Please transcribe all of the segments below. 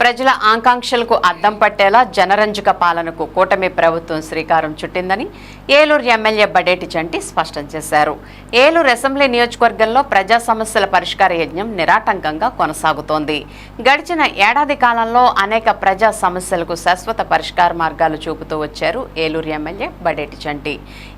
ప్రజల ఆకాంక్షలకు అద్దం పట్టేలా జనరంజక పాలనకు కూటమి ప్రభుత్వం శ్రీకారం చుట్టిందని ఏలూరు ఎమ్మెల్యే బడేటి చంటి స్పష్టం చేశారు. ఏలూరు అసెంబ్లీ నియోజకవర్గంలో ప్రజా సమస్యల పరిష్కార యజ్ఞం నిరాటంకంగా కొనసాగుతోంది. గడిచిన ఏడాది కాలంలో అనేక ప్రజా సమస్యలకు శాశ్వత పరిష్కార మార్గాలు చూపుతూ వచ్చారు ఏలూరు ఎమ్మెల్యే బడేటి చంటి.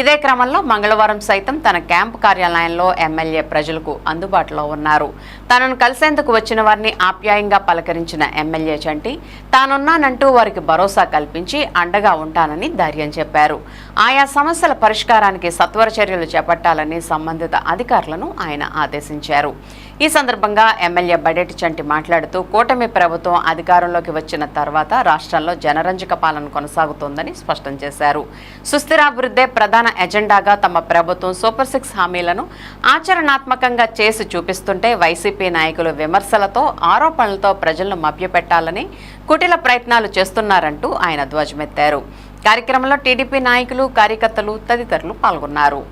ఇదే క్రమంలో మంగళవారం సైతం తన క్యాంపు కార్యాలయంలో ఎమ్మెల్యే ప్రజలకు అందుబాటులో ఉన్నారు. తనను కలిసేందుకు వచ్చిన వారిని ఆప్యాయంగా పలకరించిన ఎమ్మెల్యే చంటి. తానున్నానంటూ వారికి భరోసా కల్పించి అండగా ఉంటానని ధైర్యం చెప్పారు. ఆయా సమస్యల పరిష్కారానికి సత్వర చర్యలు చేపట్టాలని సంబంధిత అధికారులను ఆయన ఆదేశించారు. ఈ సందర్భంగా ఎమ్మెల్యే బడేటి చంటి మాట్లాడుతూ కూటమి ప్రభుత్వం అధికారంలోకి వచ్చిన తర్వాత రాష్ట్రంలో జనరంజక పాలన కొనసాగుతోందని స్పష్టం చేశారు. సుస్థిరాభివృద్ధే ప్రధాన ఎజెండాగా తమ ప్రభుత్వం సూపర్ సిక్స్ హామీలను ఆచరణాత్మకంగా చేసి చూపిస్తుంటే వైసీపీ నాయకులు విమర్శలతో ఆరోపణలతో ప్రజలను మభ్యపెట్టాలని కుటిల ప్రయత్నాలు చేస్తున్నారంటూ ఆయన ధ్వజమెత్తారు. కార్యక్రమంలో టీడీపీ నాయకులు కార్యకర్తలు తదితరులు పాల్గొన్నారు.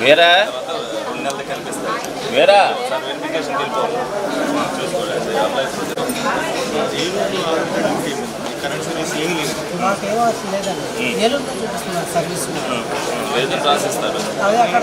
వేరా? వేరా? సర్వీస్ వేతనం రాసిస్తారు అదే అక్కడ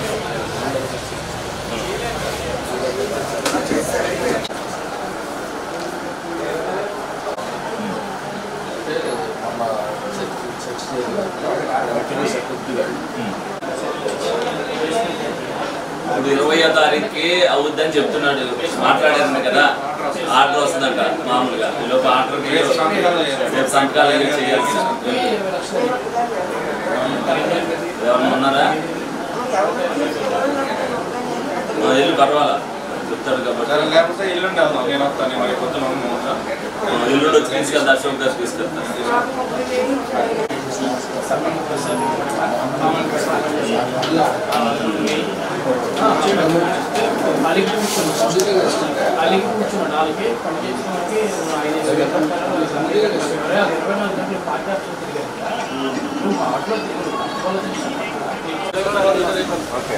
ఇప్పుడు ఇరవయో తారీఖుకి అవుద్దని చెప్తున్నాడు. మాట్లాడారు కదా? ఆర్డర్ వస్తుందంట మామూలుగా. ఈలోపు ఆర్డర్కి రేపు సంతకాలు అవి చేయాల్సి ఎవరన్నా ఉన్నారా? మా ఇల్లు పర్వాలా? చెప్తాడు కాబట్టి. లేకపోతే ఎల్లుండి వెళ్దాం. నేను వస్తాను. మరి పొద్దున వచ్చి తీసుకెళ్తా అశోక్ గారు తీసుకెళ్తాను అలాగే కూర్చున్నాడు వాళ్ళకి పని చేసిన వాళ్ళకి ఐదు ఇరవై నాలుగు గంటలు పార్టీ ఆఫీస్ తిరిగారు నువ్వు ఆటో ఓకే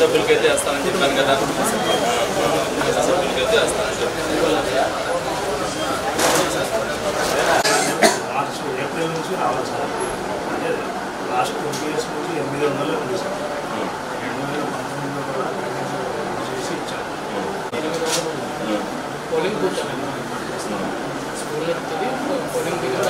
కుటుంబ సభ్యులకైతే వేస్తానని చెప్పాను కదా కుటుంబ సభ్యులకైతే వేస్తానని ఏప్రిల్ నుంచి రావచ్చు అంటే లాస్ట్ ట్వంటీ ఇయర్స్ నుంచి ఎనిమిది వందలు సార్. రెండు వేల పంతొమ్మిదిలో కూడా చేసి ఇచ్చారు. Polling booth. స్కూల్ వెళ్తుంది పోలింగ్ దగ్గర